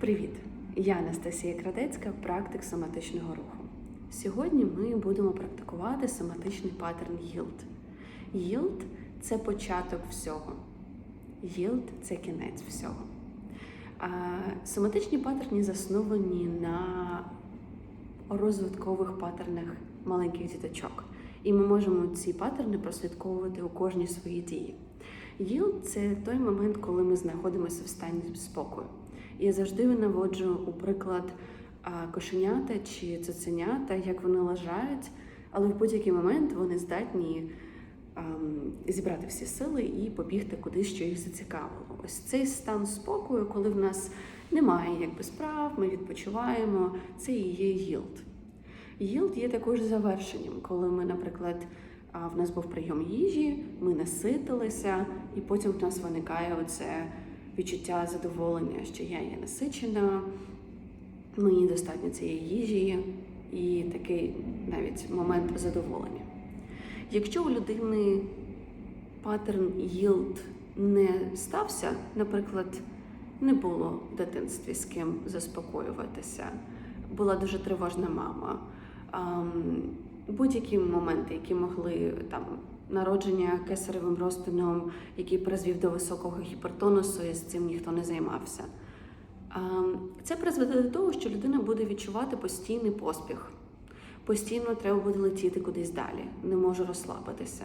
Привіт! Я Анастасія Крадецька, практик соматичного руху. Сьогодні ми будемо практикувати соматичний паттерн Yield. Yield – це початок всього. Yield – це кінець всього. Соматичні паттерні засновані на розвиткових паттернах маленьких діточок. І ми можемо ці паттерни прослідковувати у кожній своїй дії. Yield – це той момент, коли ми знаходимося в стані спокою. Я завжди наводжу у приклад кошенята чи цуценята, як вони лежать, але в будь-який момент вони здатні зібрати всі сили і побігти кудись, що їх зацікавило. Ось цей стан спокою, коли в нас немає якби справ, ми відпочиваємо, це і є yield. Yield є також завершенням, коли ми, наприклад, в нас був прийом їжі, ми наситилися, і потім в нас виникає оце відчуття задоволення, що я є насичена, мені достатньо цієї їжі і такий навіть момент задоволення. Якщо у людини паттерн yield не стався, наприклад, не було в дитинстві з ким заспокоюватися, була дуже тривожна мама, будь-які моменти, які могли там народження кесаревим розтином, який призвів до високого гіпертонусу, і з цим ніхто не займався. Це призведе до того, що людина буде відчувати постійний поспіх. Постійно треба буде летіти кудись далі, не може розслабитися.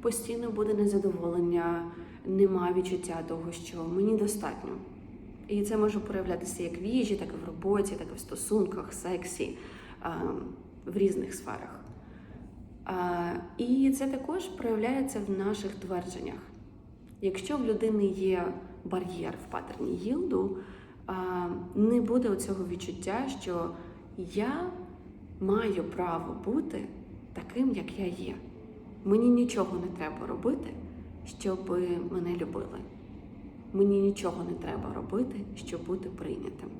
Постійно буде незадоволення, нема відчуття того, що мені достатньо. І це може проявлятися як в їжі, так і в роботі, так і в стосунках, сексі, в різних сферах. І це також проявляється в наших твердженнях. Якщо в людини є бар'єр в паттерні а, не буде цього відчуття, що я маю право бути таким, як я є. Мені нічого не треба робити, щоб мене любили. Мені нічого не треба робити, щоб бути прийнятим.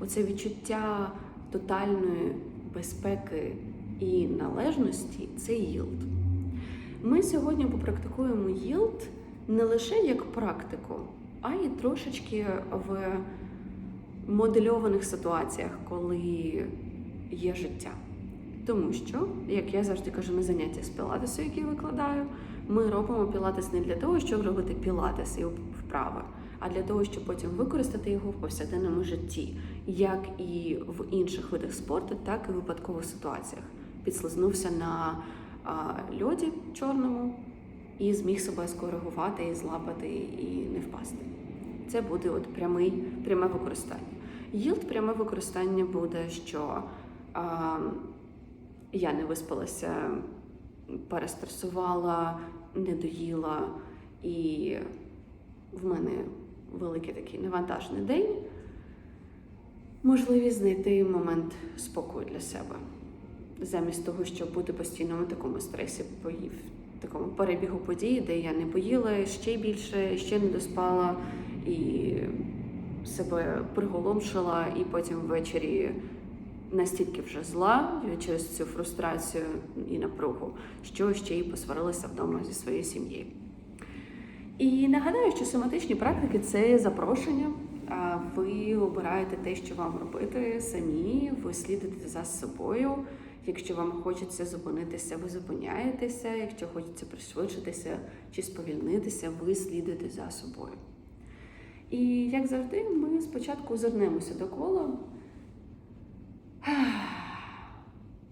Оце відчуття тотальної безпеки і належності це yield. Ми сьогодні попрактикуємо yield не лише як практику, а й трошечки в модельованих ситуаціях, коли є життя. Тому що, як я завжди кажу на заняття з пілатесу, які викладаю, ми робимо пілатес не для того, щоб робити пілатес і вправи, а для того, щоб потім використати його в повсякденному житті, як і в інших видах спорту, так і в випадкових ситуаціях. Підслизнувся на льоді чорному і зміг себе скоригувати і злапати і не впасти. Це буде от прямий, пряме використання. Yield пряме використання буде, що а, я не виспалася, перестресувала, не доїла, і в мене великий такий невантажний день. Можливість знайти момент спокою для себе, замість того, щоб бути постійно в такому стресі, поїв, такому перебігу подій, де я не поїла ще більше, ще не доспала і себе приголомшила, і потім ввечері настільки вже зла через цю фрустрацію і напругу, що ще й посварилася вдома зі своєю сім'єю. І нагадаю, що соматичні практики це запрошення. Ви обираєте те, що вам робити самі, ви слідуєте за собою. Якщо вам хочеться зупинитися, ви зупиняєтеся. Якщо хочеться пришвидшитися чи сповільнитися, ви слідуєте за собою. І як завжди, ми спочатку озирнемося до кола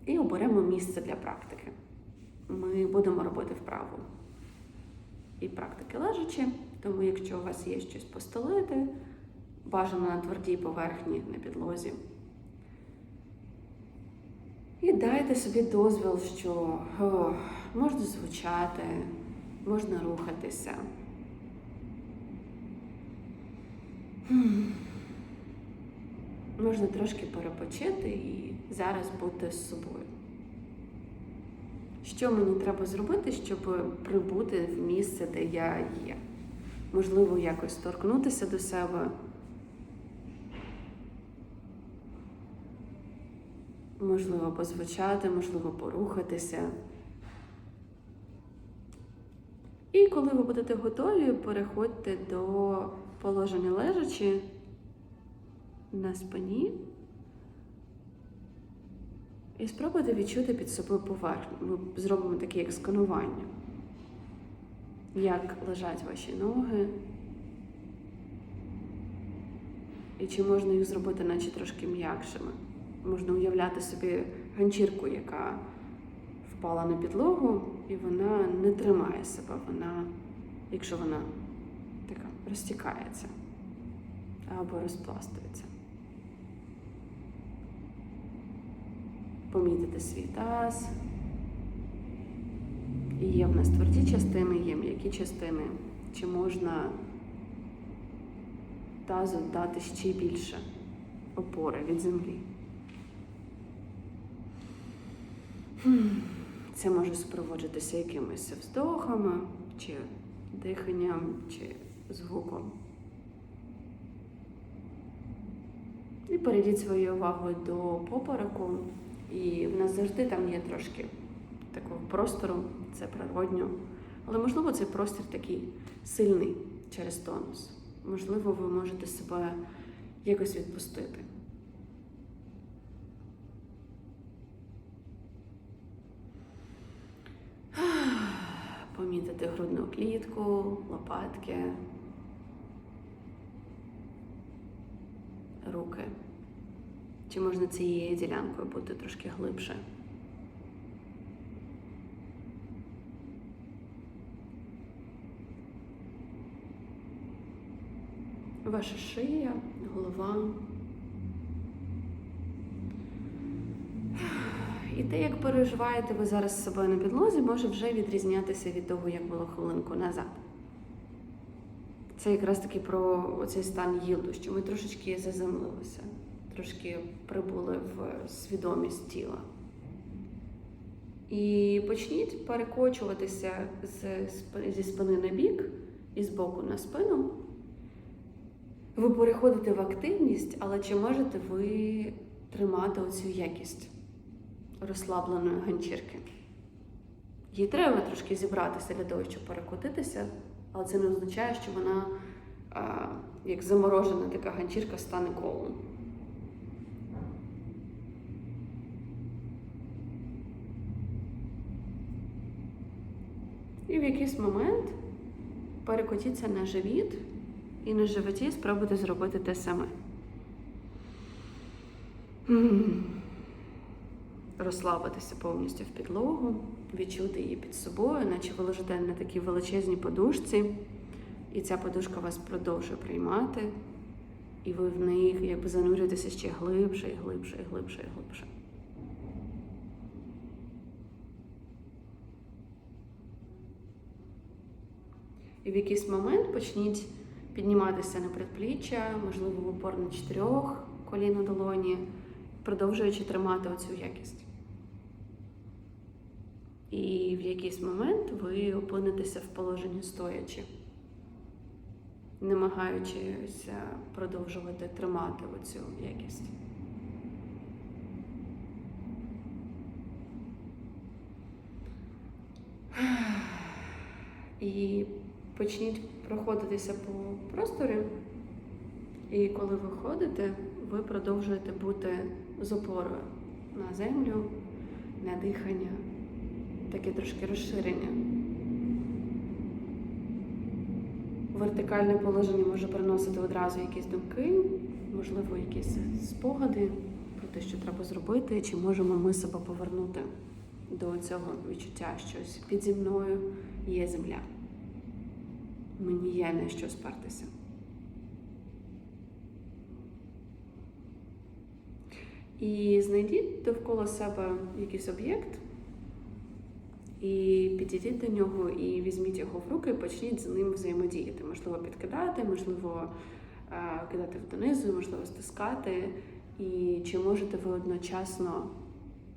і оберемо місце для практики. Ми будемо робити вправу і практики лежачі, тому якщо у вас є щось постелити, бажано на твердій поверхні на підлозі. Дайте собі дозвіл, що о, можна звучати, можна рухатися. Можна трошки перепочити і зараз бути з собою. Що мені треба зробити, щоб прибути в місце, де я є? Можливо, якось торкнутися до себе. Можливо, позвучати, можливо, порухатися. І коли ви будете готові, переходьте до положення лежачи на спині. І спробуйте відчути під собою поверхню. Ми зробимо таке як сканування. Як лежать ваші ноги. І чи можна їх зробити, наче трошки м'якшими. Можна уявляти собі ганчірку, яка впала на підлогу, і вона не тримає себе. Вона, якщо вона така розтікається або розпластується. Помітити свій таз. І є в нас тверді частини, є м'які частини. Чи можна тазу дати ще більше опори від землі? Це може супроводжуватися якимись вздохами, чи диханням, чи звуком. І перейдіть своєю увагою до попереку. І в нас завжди там є трошки такого простору, це природньо. Але можливо цей простір такий сильний через тонус. Можливо, ви можете себе якось відпустити. Помітити грудну клітку, лопатки, руки. Чи можна цією ділянкою бути трошки глибше? Ваша шия, голова. І те, як переживаєте ви зараз себе на підлозі, може вже відрізнятися від того, як було хвилинку назад. Це якраз таки про оцей стан їлду, що ми трошечки заземлилися, трошки прибули в свідомість тіла. І почніть перекочуватися з, зі спини на бік і з боку на спину. Ви переходите в активність, але чи можете ви тримати оцю якість розслабленої ганчірки? Їй треба трошки зібратися для того, щоб перекотитися, але це не означає, що вона, а, як заморожена така ганчірка, стане колом. І в якийсь момент перекотіться на живіт і на животі спробуйте зробити те саме. Розслабитися повністю в підлогу, відчути її під собою, наче ви лежите на такій величезній подушці, і ця подушка вас продовжує приймати, і ви в неї якби занурюєтеся ще глибше, і глибше, і глибше, і глибше. І в якийсь момент почніть підніматися на предпліччя, можливо, в упор на чотирьох коліна долоні, продовжуючи тримати оцю якість. І в якийсь момент ви опинитеся в положенні стоячи, намагаючись продовжувати тримати оцю якість. І почніть проходитися по просторі. І коли ви ходите, ви продовжуєте бути з опорою на землю, на дихання, таке трошки розширення. Вертикальне положення може приносити одразу якісь думки, можливо, якісь спогади про те, що треба зробити, чи можемо ми себе повернути до цього відчуття, що ось піді мною є земля. Мені є на що спертися. І знайдіть довкола себе якийсь об'єкт, і підійдіть до нього, і візьміть його в руки, і почніть з ним взаємодіяти. Можливо, підкидати, можливо, е, кидати донизу, можливо, стискати. І чи можете ви одночасно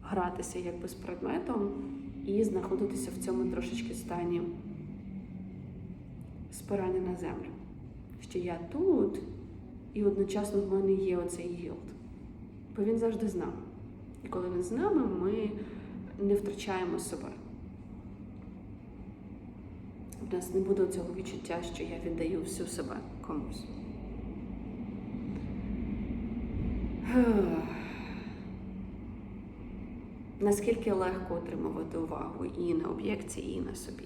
гратися якби з предметом і знаходитися в цьому трошечки стані спирання на землю. Що я тут, і одночасно в мене є оцей гілд. Бо він завжди з нами. І коли він з нами, ми не втрачаємо себе. В нас не буде цього відчуття, що я віддаю всю себе комусь. Наскільки легко отримувати увагу і на об'єкті, і на собі.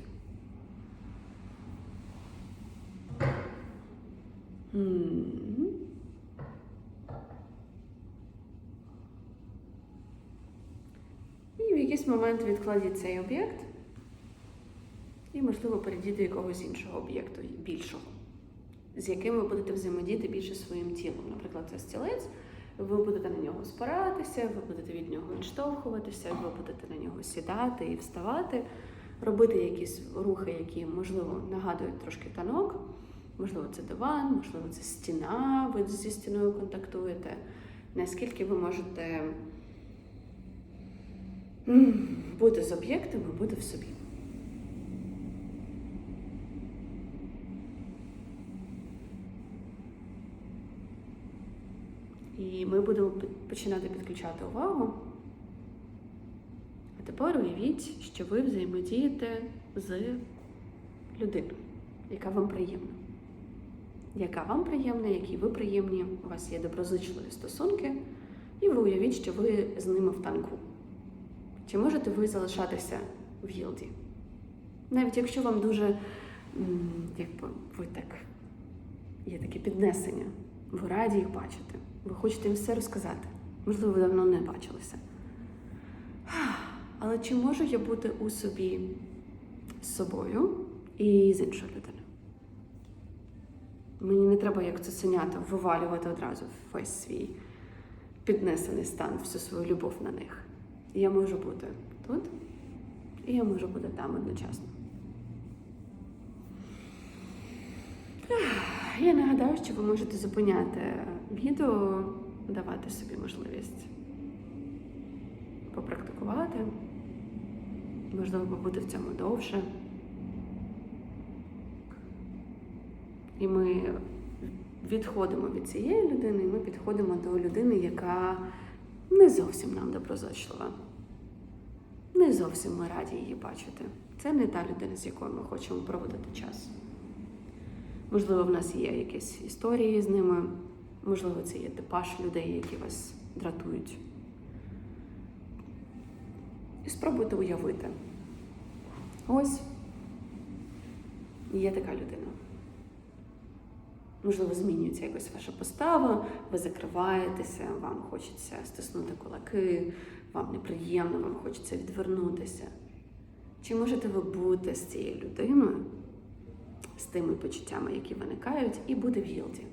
І в якийсь момент відкладіть цей об'єкт, і, можливо, перейдіть до якогось іншого об'єкту, більшого, з яким ви будете взаємодіяти більше своїм тілом. Наприклад, це стілець, ви будете на нього спиратися, ви будете від нього відштовхуватися, ви будете на нього сідати і вставати, робити якісь рухи, які, можливо, нагадують трошки танок. Можливо, це диван, можливо, це стіна, ви зі стіною контактуєте. Наскільки ви можете бути з об'єктами, бути в собі. І ми будемо починати підключати увагу. А тепер уявіть, що ви взаємодієте з людиною, яка вам приємна. Яка вам приємна, які ви приємні, у вас є доброзичливі стосунки, і ви уявіть, що ви з ними в танку. Чи можете ви залишатися в гілді? Навіть якщо вам дуже, якби ви так, є таке піднесення, ви раді їх бачити, ви хочете їм все розказати. Можливо, ви давно не бачилися. Але чи можу я бути у собі з собою і з іншою людиною? Мені не треба, як цуценята, вивалювати одразу весь свій піднесений стан, всю свою любов на них. Я можу бути тут, і я можу бути там одночасно. Я нагадаю, що ви можете зупиняти відео, давати собі можливість попрактикувати, можливо, побути в цьому довше. І ми відходимо від цієї людини, і ми підходимо до людини, яка не зовсім нам доброзичлива. Не зовсім ми раді її бачити. Це не та людина, з якою ми хочемо проводити час. Можливо, в нас є якісь історії з ними, можливо, це є типаж людей, які вас дратують. І спробуйте уявити. Ось є така людина. Можливо, змінюється якось ваша постава, ви закриваєтеся, вам хочеться стиснути кулаки, вам неприємно, вам хочеться відвернутися. Чи можете ви бути з цією людиною, з тими почуттями, які виникають, і бути в гілді?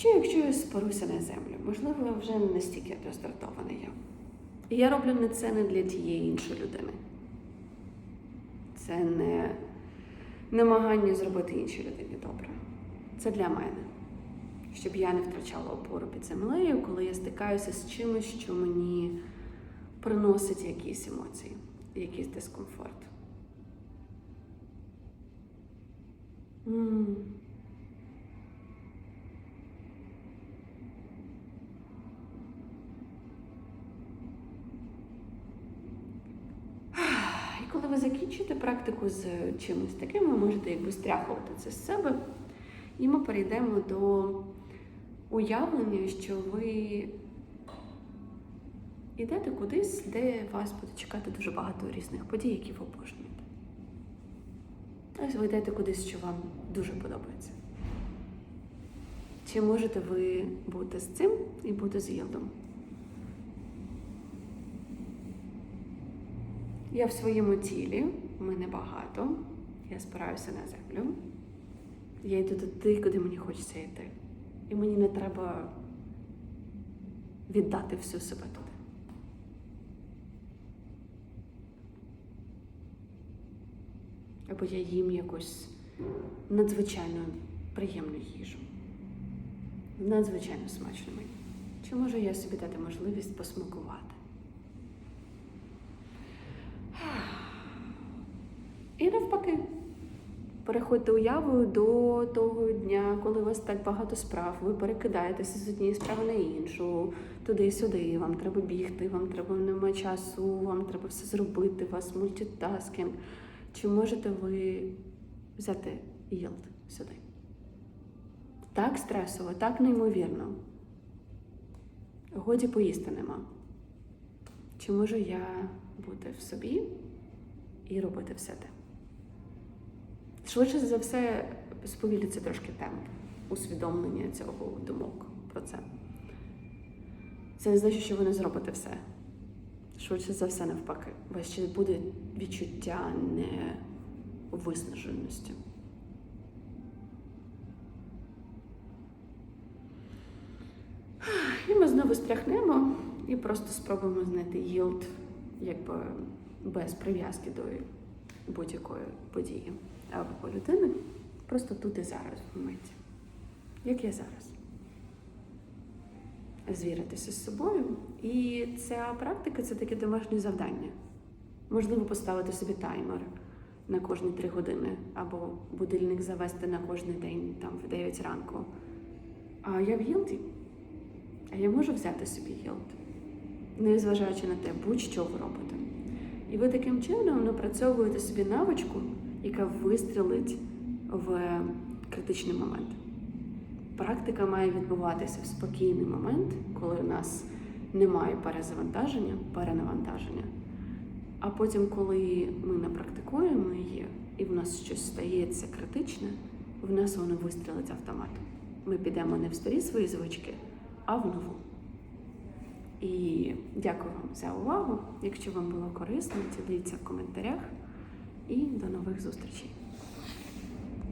Що, якщо я споруся на землю? Можливо, я вже настільки роздратована я. І я роблю не це не для тієї іншої людини. Це не намагання зробити іншій людині добре. Це для мене. Щоб я не втрачала опору під землею, коли я стикаюся з чимось, що мені приносить якісь емоції, якийсь дискомфорт. М. І коли ви закінчите практику з чимось таким, ви можете якби стряхувати це з себе. І ми перейдемо до уявлення, що ви йдете кудись, де вас буде чекати дуже багато різних подій, які ви обожнюєте. Ось ви йдете кудись, що вам дуже подобається. Чи можете ви бути з цим і бути з Єлдом? Я в своєму тілі, мене багато, я спираюся на землю. Я йду туди, куди мені хочеться йти. І мені не треба віддати всю себе туди. Або я їм якусь надзвичайно приємну їжу. Надзвичайно смачно мені. Чи можу я собі дати можливість посмакувати? І навпаки, переходьте уявою до того дня, коли у вас так багато справ, ви перекидаєтеся з однієї справи на іншу, туди-сюди, вам треба бігти, вам треба немає часу, вам треба все зробити, у вас мультитаскінг. Чи можете ви взяти їлд сюди? Так стресово, так неймовірно. годі поїсти нема. Чи можу я бути в собі і робити все те? Швидше за все, сповільниться трошки темп усвідомлення цього думок про це. Це не значить, що ви не зробите все. Швидше за все, навпаки. У вас ще буде відчуття невиснаженості. І ми знову стряхнемо і просто спробуємо знайти yield, якби без прив'язки до будь-якої події або людини. Просто тут і зараз в моменті. Як я зараз. Звіритися з собою. І ця практика це таке домашнє завдання. Можливо, поставити собі таймер на кожні три години, або будильник завести на кожний день, там в 9 ранку. А я в гілді. А я можу взяти собі гілд, незважаючи на те, будь-що ви робите. І ви таким чином напрацьовуєте собі навичку, яка вистрілить в критичний момент. Практика має відбуватися в спокійний момент, коли у нас немає перезавантаження, перенавантаження. А потім, коли ми напрактикуємо її, і в нас щось стається критичне, в нас воно вистрілить автоматом. Ми підемо не в старі свої звички, а в нову. І дякую вам за увагу. Якщо вам було корисно, діліться в коментарях і до нових зустрічей.